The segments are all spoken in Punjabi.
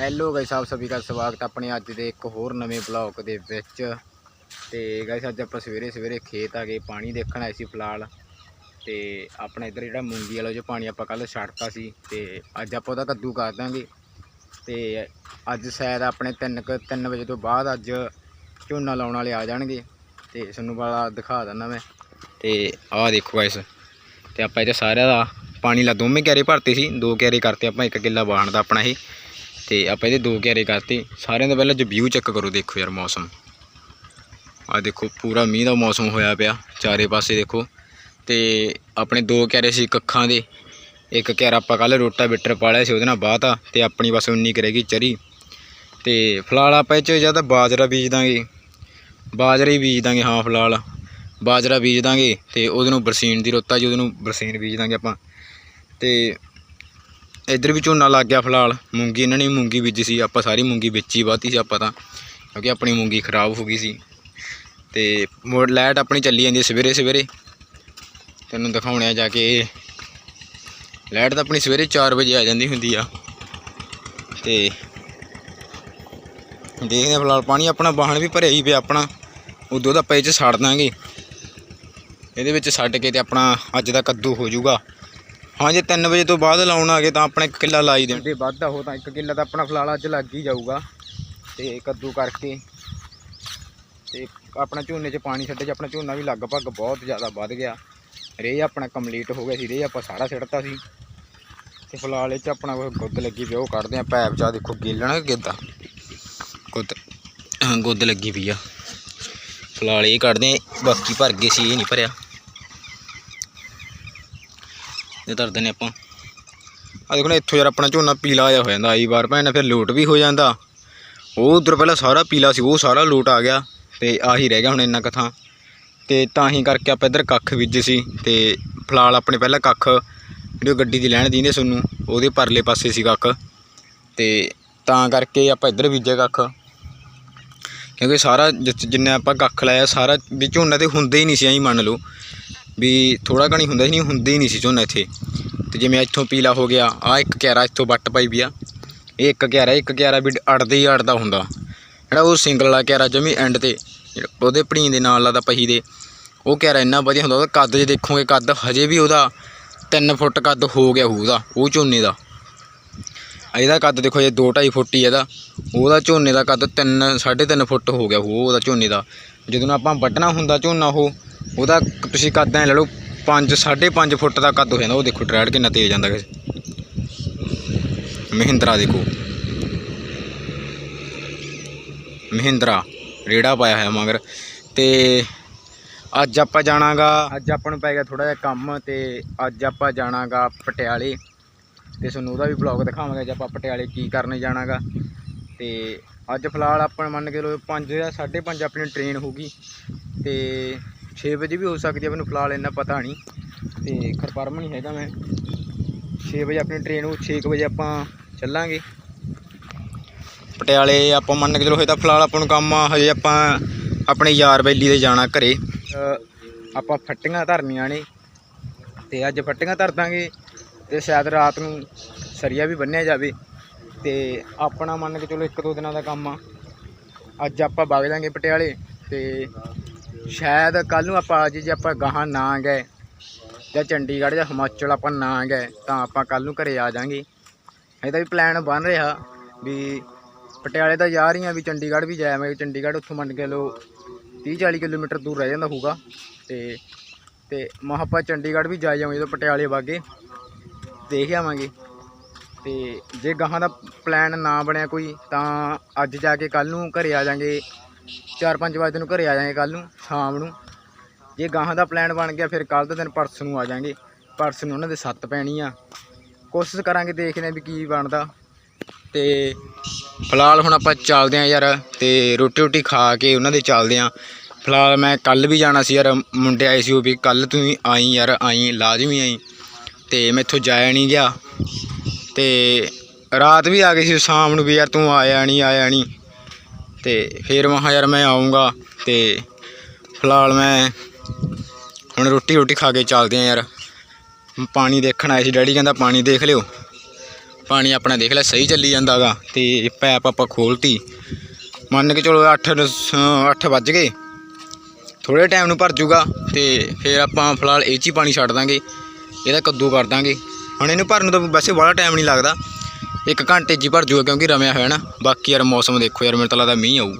ਹੈਲੋ ਗਾਇਸ ਆਪ ਸਭੀ ਦਾ ਸਵਾਗਤ ਆਪਣੇ ਅੱਜ ਦੇ ਇੱਕ ਹੋਰ ਨਵੇਂ ਬਲੌਗ ਦੇ ਵਿੱਚ। ਤੇ ਗਾਇਸ ਅੱਜ ਆਪਾਂ ਸਵੇਰੇ ਸਵੇਰੇ ਖੇਤ ਆ ਗਏ, ਪਾਣੀ ਦੇਖਣ ਆਏ ਸੀ ਫਿਲਹਾਲ। ਤੇ ਆਪਣਾ ਇੱਧਰ ਜਿਹੜਾ ਮੂੰਗੀ ਵਾਲਾ ਜੋ ਪਾਣੀ ਆਪਾਂ ਕੱਲ ਛੱਡਤਾ ਸੀ, ਤੇ ਅੱਜ ਆਪਾਂ ਉਹਦਾ ਕੱਦੂ ਕਰ ਦਾਂਗੇ। ਤੇ ਅੱਜ ਸ਼ਾਇਦ ਆਪਣੇ 3 ਕੁ 3 ਵਜੇ ਤੋਂ ਬਾਅਦ ਅੱਜ ਝੋਨਾ ਲਾਉਣ ਵਾਲੇ ਆ ਜਾਣਗੇ। ਤੇ ਤੁਹਾਨੂੰ ਵਾਲਾ ਦਿਖਾ ਦਿੰਦਾ ਮੈਂ। ਤੇ ਆਹ ਦੇਖੋ ਗਾਇਸ ਤੇ ਆਪਾਂ ਇਹਦੇ ਸਾਰਿਆਂ ਦਾ ਪਾਣੀ ਲਾ, ਦੋਵੇਂ ਕਿਆਰੇ ਭਰਤੇ ਸੀ, ਦੋ ਕਿਆਰੇ ਕਰਤੇ ਆਪਾਂ, ਇੱਕ ਕਿੱਲਾ ਬਾਣ ਦਾ ਆਪਣਾ ਇਹ। ਤੇ ਆਪਾਂ ਇਹਦੇ ਦੋ ਕਿਆਰੇ ਕਰਤੇ। ਸਾਰਿਆਂ ਤੋਂ ਪਹਿਲਾਂ ਜੇ ਵਿਊ ਚੈੱਕ ਕਰੋ, ਦੇਖੋ ਯਾਰ ਮੌਸਮ। ਆ ਦੇਖੋ, ਪੂਰਾ ਮੀਂਹ ਦਾ ਮੌਸਮ ਹੋਇਆ ਪਿਆ, ਚਾਰੇ ਪਾਸੇ ਦੇਖੋ। ਤੇ ਆਪਣੇ ਦੋ ਕਿਆਰੇ ਸੀ ਕੱਖਾਂ ਦੇ, ਇੱਕ ਕਿਆਰਾ ਆਪਾਂ ਕੱਲ ਰੋਟਾ ਬਿੱਟਰ ਪਾਲਿਆ ਸੀ, ਉਹਦੇ ਨਾਲ ਬਾਤਾ ਤੇ ਆਪਣੀ ਬਸ ਉਨੀ ਕਰੇਗੀ ਚਰੀ। ਤੇ ਫਿਲਹਾਲ ਆਪਾਂ ਇਹ ਚ ਜਾਂ ਬਾਜਰਾ ਬੀਜ ਦਾਂਗੇ। ਬਾਜਰਾ ਹੀ ਬੀਜ ਦਾਂਗੇ, ਹਾਂ, ਫਿਲਹਾਲ। ਬਾਜਰਾ ਬੀਜ ਦਾਂਗੇ, ਤੇ ਉਹਦੇ ਨੂੰ ਬਰਸੀਨ ਦੀ ਰੋਤਾ ਜੀ, ਉਹਦੇ ਨੂੰ ਬਰਸੀਨ ਬੀਜ ਦਾਂਗੇ ਆਪਾਂ। ਤੇ ਇੱਧਰ ਵੀ ਝੋਨਾ ਲੱਗ ਗਿਆ ਫਿਲਹਾਲ। ਮੂੰਗੀ ਇਹਨਾਂ ਨੇ ਵੀ ਮੂੰਗੀ ਬੀਜੀ ਸੀ, ਆਪਾਂ ਸਾਰੀ ਮੂੰਗੀ ਵੇਚੀ ਹੀ ਸੀ ਆਪਾਂ ਤਾਂ, ਕਿਉਂਕਿ ਆਪਣੀ ਮੂੰਗੀ ਖਰਾਬ ਹੋ ਗਈ ਸੀ। ਤੇ ਮੋੜ ਲਾਈਟ ਆਪਣੀ ਚੱਲੀ ਜਾਂਦੀ ਸਵੇਰੇ ਸਵੇਰੇ। ਤੈਨੂੰ ਦਿਖਾਉਣੇ ਆ ਜਾ ਕੇ ਲਾਈਟ ਤਾਂ ਆਪਣੀ ਸਵੇਰੇ 4 ਵਜੇ ਆ ਜਾਂਦੀ ਹੁੰਦੀ ਆ। ਤੇ ਦੇਖਦੇ ਹਾਂ ਫਿਲਹਾਲ, ਪਾਣੀ ਆਪਣਾ ਵਾਹਣ ਵੀ ਭਰਿਆ ਹੀ ਪਿਆ ਆਪਣਾ। ਉਦੋਂ ਦਾ ਪਏ ਚ ਛੱਡ ਦਾਂਗੇ। ਇਹਦੇ ਵਿੱਚ ਛੱਡ ਕੇ ਤੇ ਆਪਣਾ ਅੱਜ ਦਾ ਕੱਦੂ ਹੋ ਜਾਊਗਾ। ਹਾਂ ਜੇ 3 ਵਜੇ ਤੋਂ ਬਾਅਦ ਲਾਉਣ ਆ ਗਏ ਤਾਂ ਆਪਣਾ ਇੱਕ ਕਿੱਲਾ ਲਾਈ ਦੇਣ। ਜੇ ਵੱਧ ਹੋ ਤਾਂ ਇੱਕ ਕਿੱਲਾ ਤਾਂ ਆਪਣਾ ਫਲਾਲਾ ਅੱਜ ਲੱਗ ਹੀ ਜਾਊਗਾ। ਤੇ ਕੱਦੂ ਕਰਕੇ ਤੇ ਆਪਣਾ ਝੋਨੇ 'ਚ ਪਾਣੀ ਛੱਡੇ 'ਚ ਆਪਣਾ ਝੋਨਾ ਵੀ ਲਗਭਗ ਬਹੁਤ ਜ਼ਿਆਦਾ ਵੱਧ ਗਿਆ। ਰੇਹ ਆਪਣਾ ਕੰਪਲੀਟ ਹੋ ਗਿਆ ਸੀ, ਰੇਹ ਆਪਾਂ ਸਾਰਾ ਛੱਡਤਾ ਸੀ। ਤੇ ਫਲਾਲੇ 'ਚ ਆਪਣਾ ਕੋਈ ਗੁੱਦ ਲੱਗੀ ਪਈ ਉਹ ਕੱਢਦੇ ਆ ਪੈਪ ਚਾ ਦੇਖੋ ਗੇਲਣਾ ਕਿੱਦਾਂ ਗੁੱਦ ਗੁੱਦ ਲੱਗੀ ਪਈ ਆ। ਫਲਾਲੇ ਇਹ ਕੱਢਦੇ ਬਾਕੀ ਭਰ ਗਏ ਸੀ, ਇਹ ਨਹੀਂ ਭਰਿਆ। ਇਹ ਧਰਦੇ ਨੇ ਆਪਾਂ। ਆ ਦੇਖੋ ਨਾ, ਇੱਥੋਂ ਯਾਰ ਆਪਣਾ ਝੋਨਾ ਪੀਲਾ ਆਇਆ ਹੋ ਜਾਂਦਾ, ਆਈ ਵਾਰ ਭੈਣ ਫਿਰ ਲੋਟ ਵੀ ਹੋ ਜਾਂਦਾ। ਉਹ ਉਧਰ ਪਹਿਲਾਂ ਸਾਰਾ ਪੀਲਾ ਸੀ, ਉਹ ਸਾਰਾ ਲੋਟ ਆ ਗਿਆ ਤੇ ਆਹੀ ਰਹਿ ਗਿਆ ਹੁਣ ਇੰਨਾ ਕਥਾਂ ਥਾਂ। ਤੇ ਤਾਂ ਹੀ ਕਰਕੇ ਆਪਾਂ ਇੱਧਰ ਕੱਖ ਬੀਜੇ ਸੀ ਤੇ ਫਿਲਹਾਲ ਆਪਣੇ ਪਹਿਲਾਂ ਕੱਖ ਜਿਹੜੀ ਗੱਡੀ ਦੀ ਲੈਣ ਦੀਂਦੇ ਸਾਨੂੰ, ਉਹਦੇ ਪਰਲੇ ਪਾਸੇ ਸੀ ਕੱਖ। ਤੇ ਤਾਂ ਕਰਕੇ ਆਪਾਂ ਇੱਧਰ ਬੀਜਿਆ ਕੱਖ। ਕਿਉਂਕਿ ਸਾਰਾ ਜਿ- ਜਿੰਨਾ ਆਪਾਂ ਕੱਖ ਲਾਇਆ, ਸਾਰਾ ਵੀ ਝੋਨਾ ਤੇ ਹੁੰਦੇ ਹੀ ਨਹੀਂ ਸੀ, ਐਂ ਮੰਨ ਲਓ। ਵੀ ਥੋੜਾ ਘਣੀ ਹੁੰਦਾ ਸੀ, ਨਹੀਂ, ਹੁੰਦੇ ਹੀ ਨਹੀਂ ਸੀ ਝੋਨਾ ਇੱਥੇ। ਤੇ ਜਿਵੇਂ ਇੱਥੋਂ ਪੀਲਾ ਹੋ ਗਿਆ ਆ ਇੱਕ ਕਿਆਰਾ ਇੱਥੋਂ ਵੱਟ ਪਾਈ ਵੀ ਆ। ਇਹ ਇੱਕ ਕਿਆਰਾ ਇੱਕ ਕਿਆਰਾ ਵੀ ਅੜਦੇ ਹੀ ਅੜਦਾ ਹੁੰਦਾ। ਜਿਹੜਾ ਉਹ ਸਿੰਗਲ ਵਾਲਾ ਕਿਆਰਾ ਜਮੀ ਐਂਡ ਤੇ ਉਹਦੇ ਭਣੀ ਦੇ ਨਾਲ ਲੱਗਦਾ ਪਹੀ ਦੇ, ਉਹ ਕਿਆਰਾ ਇੰਨਾ ਵਧੀਆ ਹੁੰਦਾ, ਉਹਦਾ ਕੱਦ ਜੇ ਦੇਖੋਗੇ, ਕੱਦ ਹਜੇ ਵੀ ਉਹਦਾ 3 ਫੁੱਟ ਕੱਦ ਹੋ ਗਿਆ ਹੋਊ ਉਹਦਾ, ਉਹ ਝੋਨੇ ਦਾ। ਆ ਇਹਦਾ ਕੱਦ ਦੇਖੋ ਇਹ 2.5 ਫੁੱਟ ਹੀ ਇਹਦਾ। ਉਹਦਾ ਝੋਨੇ ਦਾ ਕੱਦ 3 3.5 ਫੁੱਟ ਹੋ ਗਿਆ ਹੋਊ ਉਹਦਾ ਝੋਨੇ ਦਾ। ਜਦੋਂ ਆਪਾਂ ਵੱਢਣਾ ਹੁੰਦਾ ਝੋਨਾ ਉਹ ਉਹਦਾ ਤੁਸੀਂ ਕੱਦ ਐ ਲੈ ਲਓ 5 5.5 ਫੁੱਟ ਦਾ ਕੱਦ ਹੋ ਜਾਂਦਾ, ਉਹ ਦੇਖੋ ਟਰੈਡ ਕਿੰਨਾ ਤੇਜ਼ ਜਾਂਦਾ ਮਹਿੰਦਰਾ ਦੇਖੋ। ਮਹਿੰਦਰਾ, ਰੇੜਾ ਪਾਇਆ ਹੋਇਆ ਮਗਰ। ਤੇ ਅੱਜ ਆਪਾਂ ਜਾਣਾਗਾ, ਅੱਜ ਆਪਾਂ ਨੂੰ ਪੈ ਗਿਆ ਥੋੜਾ ਜਿਹਾ ਕੰਮ ਤੇ ਅੱਜ ਆਪਾਂ ਜਾਣਾਗਾ ਪਟਿਆਲੇ। ਤੇ ਤੁਹਾਨੂੰ ਉਹਦਾ ਵੀ ਬਲੌਗ ਦਿਖਾਵਾਂਗੇ ਜੇ ਆਪਾਂ ਪਟਿਆਲੇ ਕੀ ਕਰਨ ਜਾਣਾਗਾ। ਤੇ ਅੱਜ ਫਿਲਹਾਲ ਆਪਾਂ ਮੰਨ ਕੇ ਲੋ 5 ਜਾਂ 5:30 ਆਪਣੀ ਟ੍ਰੇਨ ਹੋਗੀ ਤੇ 6 ਵਜੇ ਵੀ ਹੋ ਸਕਦੀ ਹੈ ਮੈਨੂੰ ਫਿਲਹਾਲ ਇੰਨਾ ਪਤਾ ਨਹੀਂ। ਤੇ ਖਰਪਰਮ ਨਹੀਂ ਹੈਗਾ ਮੈਂ। 6 ਵਜੇ ਆਪਣੀ ਟ੍ਰੇਨ ਉਹ 6 ਵਜੇ ਆਪਾਂ ਚੱਲਾਂਗੇ। ਪਟਿਆਲੇ ਆਪਾਂ ਮੰਨ ਕੇ ਚਲੋ, ਹਜੇ ਤਾਂ ਫਿਲਹਾਲ ਆਪਾਂ ਨੂੰ ਕੰਮ ਆ, ਹਜੇ ਆਪਾਂ ਆਪਣੇ ਯਾਰ ਬੈਲੀ ਦੇ ਜਾਣਾ ਘਰੇ। ਆਪਾਂ ਫੱਟੀਆਂ ਧਰਨੀਆਂ ਨੇ, ਤੇ ਅੱਜ ਫੱਟੀਆਂ ਧਰ ਦਾਂਗੇ ਤੇ ਸ਼ਾਇਦ ਰਾਤ ਨੂੰ ਸਰੀਆ ਵੀ ਬੰਨਿਆ ਜਾਵੇ। ਤੇ ਆਪਣਾ ਮੰਨ ਕੇ ਚਲੋ, ਇੱਕ ਦੋ ਦਿਨਾਂ ਦਾ ਕੰਮ ਆ। ਅੱਜ ਆਪਾਂ ਵਗ ਜਾਾਂਗੇ ਪਟਿਆਲੇ, ਤੇ ਸ਼ਾਇਦ ਕੱਲ ਨੂੰ ਆਪਾਂ ਅੱਜ ਜੇ ਆਪਾਂ ਗਾਹਾਂ ਨਾ ਗਏ ਜਾਂ ਚੰਡੀਗੜ੍ਹ ਜਾਂ ਹਿਮਾਚਲ ਆਪਾਂ ਨਾ ਗਏ, ਤਾਂ ਆਪਾਂ ਕੱਲ ਨੂੰ ਘਰੇ ਆ ਜਾਾਂਗੇ ਇਹਦਾ ਵੀ ਪਲਾਨ ਬਣ ਰਿਹਾ ਵੀ ਪਟਿਆਲੇ ਤਾਂ ਜਾ ਰਹੀ ਰਹੀਆਂ ਵੀ ਚੰਡੀਗੜ੍ਹ ਵੀ ਜਾਵਾਂਗੇ ਚੰਡੀਗੜ੍ਹ ਉੱਥੋਂ ਮੰਨ ਕੇ ਲਓ 30 40 ਕਿਲੋਮੀਟਰ ਦੂਰ ਰਹਿ ਜਾਂਦਾ ਹੋਊਗਾ। ਤੇ ਤੇ ਮਹਾਂ ਆਪਾਂ ਚੰਡੀਗੜ੍ਹ ਵੀ ਜਾ ਜਾਵਾਂਗੇ ਜਦੋਂ ਪਟਿਆਲੇ ਵਾਗੇ, ਦੇਖ ਆਵਾਂਗੇ। ਤੇ ਜੇ ਗਾਹਾਂ ਦਾ ਪਲਾਨ ਨਾ ਬਣਿਆ ਕੋਈ, ਤਾਂ ਅੱਜ ਜਾ ਕੇ ਕੱਲ ਨੂੰ ਘਰੇ ਆ ਜਾਾਂਗੇ 4-5 ਵਜੇ ਨੂੰ ਘਰੇ ਆ ਜਾਾਂਗੇ ਕੱਲ ਨੂੰ, ਸ਼ਾਮ ਨੂੰ। ਜੇ ਗਾਹਾਂ ਦਾ ਪਲਾਨ ਬਣ ਗਿਆ, ਫਿਰ ਕੱਲ ਦੇ ਦਿਨ ਪਰਸ ਨੂੰ ਆ ਜਾਾਂਗੇ ਪਰਸ ਨੂੰ ਉਹਨਾਂ ਦੇ ਸੱਤ ਪੈਣੀ ਆ। ਕੋਸ਼ਿਸ਼ ਕਰਾਂਗੇ ਦੇਖਦੇ ਹਾਂ ਵੀ ਕੀ ਬਣਦਾ। ਤੇ ਫਿਲਹਾਲ ਹੁਣ ਆਪਾਂ ਚੱਲਦੇ ਆਂ ਯਾਰ, ਤੇ ਰੋਟੀ ਰੋਟੀ ਖਾ ਕੇ ਉਹਨਾਂ ਦੇ ਚੱਲਦੇ ਆਂ ਫਿਲਹਾਲ ਮੈਂ ਕੱਲ ਵੀ ਜਾਣਾ ਸੀ ਯਾਰ, ਮੁੰਡੇ ਆਏ ਸੀ ਉਹ ਵੀ ਕੱਲ ਤੂੰ ਆਈ ਯਾਰ, ਆਈ, ਲਾਜ਼ਮੀ ਆਈ। ਤੇ ਮੈਥੋਂ ਜਾਇਆ ਨਹੀਂ ਗਿਆ। ਤੇ ਰਾਤ ਵੀ ਆ ਗਈ ਸੀ, ਸ਼ਾਮ ਨੂੰ ਵੀ ਯਾਰ ਤੂੰ ਆਇਆ ਨਹੀਂ ਆਇਆ ਨਹੀਂ। ਤੇ ਫਿਰ ਮਹਾ ਯਾਰ ਮੈਂ ਆਉਂਗਾ ਤੇ ਫਿਲਹਾਲ ਮੈਂ ਹੁਣ ਰੋਟੀ ਰੋਟੀ ਖਾ ਕੇ ਚੱਲਦੇ ਆਂ ਯਾਰ। ਪਾਣੀ ਦੇਖਣ ਆਏ ਸੀ, ਡੈਡੀ ਕਹਿੰਦਾ ਪਾਣੀ ਦੇਖ ਲਿਓ। ਪਾਣੀ ਆਪਣਾ ਦੇਖ ਲੈ, ਸਹੀ ਚੱਲੀ ਜਾਂਦਾਗਾ ਤੇ ਪੈਪ ਆਪਾਂ ਖੋਲਤੀ। ਮੰਨ ਕੇ ਚਲੋ 8 8 ਵੱਜ ਗਏ। ਥੋੜੇ ਟਾਈਮ ਨੂੰ ਭਰ ਜੂਗਾ ਤੇ ਫਿਰ ਆਪਾਂ ਫਿਲਹਾਲ ਇਹ 'ਚ ਹੀ ਪਾਣੀ ਛੱਡ ਦਾਂਗੇ। ਇਹਦਾ ਕੱਦੂ ਕਰ ਦਾਂਗੇ। ਹੁਣ ਇਹਨੂੰ ਭਰਨ ਤੋਂ ਵੈਸੇ ਬੜਾ ਟਾਈਮ ਨਹੀਂ ਲੱਗਦਾ। ਇੱਕ ਘੰਟੇ 'ਚ ਹੀ ਭਰ ਜੂਗਾ ਕਿਉਂਕਿ ਰਮਿਆ ਹੋਇਆ ਨਾ। ਬਾਕੀ ਯਾਰ ਮੌਸਮ ਦੇਖੋ ਯਾਰ, ਮੈਨੂੰ ਤਾਂ ਲੱਗਦਾ ਮੀਂਹ ਆਊ।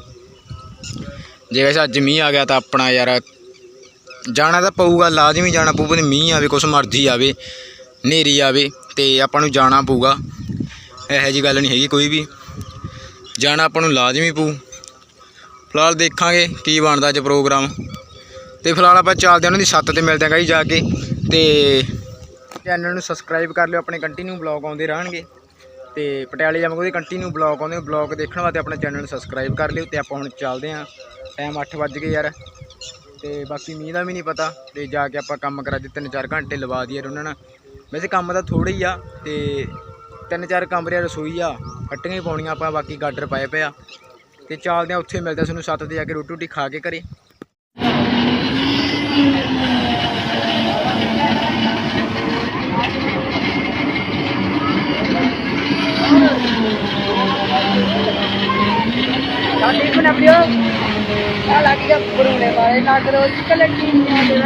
ਜੇ ਵੈਸੇ ਅੱਜ ਮੀਂਹ ਆ ਗਿਆ ਤਾਂ ਆਪਣਾ ਯਾਰ ਜਾਣਾ ਤਾਂ ਪਊਗਾ, ਲਾਜ਼ਮੀ ਜਾਣਾ ਪਊਗਾ ਤੇ ਮੀਂਹ ਆਵੇ, ਕੁਛ ਮਰਜ਼ੀ ਆਵੇ, ਹਨੇਰੀ ਆਵੇ ਤੇ ਆਪਾਂ ਨੂੰ ਜਾਣਾ ਪਊਗਾ। ਇਹੋ ਜੀ ਗੱਲ ਨਹੀਂ ਹੈਗੀ ਕੋਈ ਵੀ। ਜਾਣਾ ਆਪਾਂ ਨੂੰ ਲਾਜ਼ਮੀ ਪਊ। ਫਿਲਹਾਲ ਦੇਖਾਂਗੇ ਕੀ ਬਣਦਾ ਅੱਜ ਪ੍ਰੋਗਰਾਮ। ਤੇ ਫਿਲਹਾਲ ਆਪਾਂ ਚੱਲਦੇ ਹਾਂ, ਉਹਨਾਂ ਦੀ ਛੱਤ ਤੇ ਮਿਲਦੇ ਹਾਂ ਗਾਈ ਜਾ ਕੇ। ਤੇ ਚੈਨਲ ਨੂੰ ਸਬਸਕ੍ਰਾਈਬ ਕਰ ਲਿਓ, ਆਪਣੇ ਕੰਟੀਨਿਊ ਬਲੌਗ ਆਉਂਦੇ ਰਹਿਣਗੇ। ਤੇ ਪਟਿਆਲੇ ਜਾਵਾਂਗੇ ਉਹਦੇ ਕੰਟੀਨਿਊ ਬਲੌਗ ਆਉਂਦੇ ਬਲੌਗ ਦੇਖਣ ਵਾਸਤੇ ਆਪਣਾ ਚੈਨਲ ਨੂੰ ਸਬਸਕ੍ਰਾਈਬ ਕਰ ਲਿਓ ਤੇ ਆਪਾਂ ਹੁਣ ਚੱਲਦੇ ਹਾਂ ਟਾਈਮ 8 ਵੱਜ ਗਏ ਯਾਰ। ਤੇ ਬਾਕੀ ਮੀਂਹ ਦਾ ਵੀ ਨਹੀਂ ਪਤਾ ਤੇ ਜਾ ਕੇ ਆਪਾਂ ਕੰਮ ਕਰਾ ਦੇ ਤਿੰਨ ਚਾਰ ਘੰਟੇ ਲਵਾ ਦਈਏ ਉਹਨਾਂ ਨਾਲ। ਵੈਸੇ ਕੰਮ ਤਾਂ ਥੋੜਾ ਹੀ ਆ ਤੇ ਤਿੰਨ ਚਾਰ ਕਮਰੇ ਰਸੋਈ ਆ, ਹੱਟੀਆਂ ਹੀ ਪਾਉਣੀਆਂ ਆਪਾਂ, ਬਾਕੀ ਗਾਡਰ ਪਾਏ ਪਿਆ ਤੇ ਚੱਲਦੇ ਆ, ਉੱਥੇ ਮਿਲਦੇ ਆ ਤੁਹਾਨੂੰ, ਸੱਤ ਤੇ ਜਾ ਕੇ ਰੋਟੀ ਰੋਟੀ ਖਾ ਕੇ ਘਰੇ। పురుగులే మరి నాకు రోజు కలెక్ట్ చేయాలి